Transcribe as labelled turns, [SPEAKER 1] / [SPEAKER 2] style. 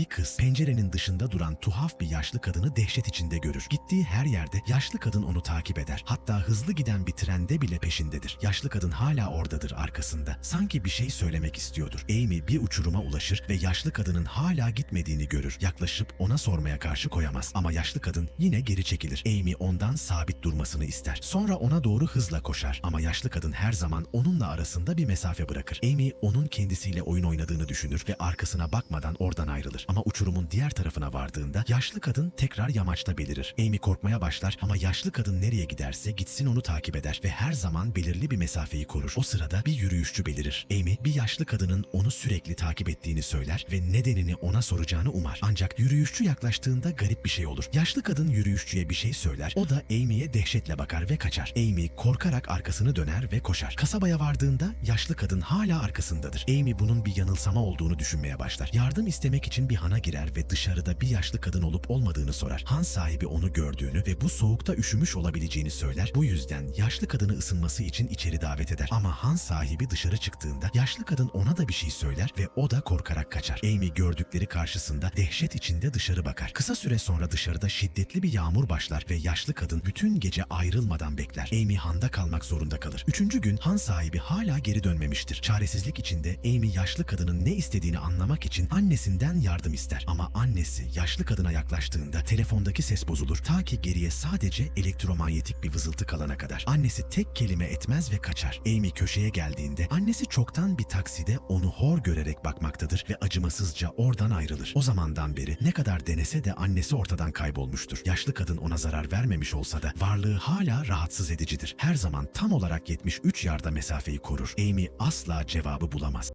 [SPEAKER 1] bir kız pencerenin dışında duran tuhaf bir yaşlı kadını dehşet içinde görür. Gittiği her yerde yaşlı kadın onu takip eder. Hatta hızlı giden bir trende bile peşindedir. Yaşlı kadın hala oradadır arkasında. Sanki bir şey söylemek istiyordur. Amy bir uçuruma ulaşır ve yaşlı kadının hala gitmediğini görür. Yaklaşıp ona sormaya karşı koyamaz. Ama yaşlı kadın yine geri çekilir. Amy ondan sabit durmasını ister. Sonra ona doğru hızla koşar. Ama yaşlı kadın her zaman onunla arasında bir mesafe bırakır. Amy onun kendisiyle oyun oynadığını düşünür ve arkasına bakmadan oradan ayrılır. Ama uçurumun diğer tarafına vardığında yaşlı kadın tekrar yamaçta belirir. Amy korkmaya başlar ama yaşlı kadın nereye giderse gitsin onu takip eder ve her zaman belirli bir mesafeyi korur. O sırada bir yürüyüşçü belirir. Amy bir yaşlı kadının onu sürekli takip ettiğini söyler ve nedenini ona soracağını umar. Ancak yürüyüşçü yaklaştığında garip bir şey olur. Yaşlı kadın yürüyüşçüye bir şey söyler. O da Amy'ye dehşetle bakar ve kaçar. Amy korkarak arkasını döner ve koşar. Kasabaya vardığında yaşlı kadın hala arkasındadır. Amy bunun bir yanılsama olduğunu düşünmeye başlar. Yardım istemek için bir hana girer ve dışarıda bir yaşlı kadın olup olmadığını sorar. Han sahibi onu gördüğünü ve bu soğukta üşümüş olabileceğini söyler. Bu yüzden yaşlı kadını ısınması için içeri davet eder. Ama han sahibi dışarı çıktığında yaşlı kadın ona da bir şey söyler ve o da korkarak kaçar. Amy gördükleri karşısında dehşet içinde dışarı bakar. Kısa süre sonra dışarıda şiddetli bir yağmur başlar ve yaşlı kadın bütün gece ayrılmadan bekler. Amy handa kalmak zorunda kalır. Üçüncü gün han sahibi hala geri dönmemiştir. Çaresizlik içinde Amy yaşlı kadının ne istediğini anlamak için annesinden yardım ister. Ama annesi yaşlı kadına yaklaştığında telefondaki ses bozulur. Ta ki geriye sadece elektromanyetik bir vızıltı kalana kadar. Annesi tek kelime etmez ve kaçar. Amy köşeye geldiğinde annesi çoktan bir takside onu hor görerek bakmaktadır ve acımasızca oradan ayrılır. O zamandan beri ne kadar denese de annesi ortadan kaybolmuştur. Yaşlı kadın ona zarar vermemiş olsa da varlığı hala rahatsız edicidir. Her zaman tam olarak 73 yarda mesafeyi korur. Amy asla cevabı bulamaz.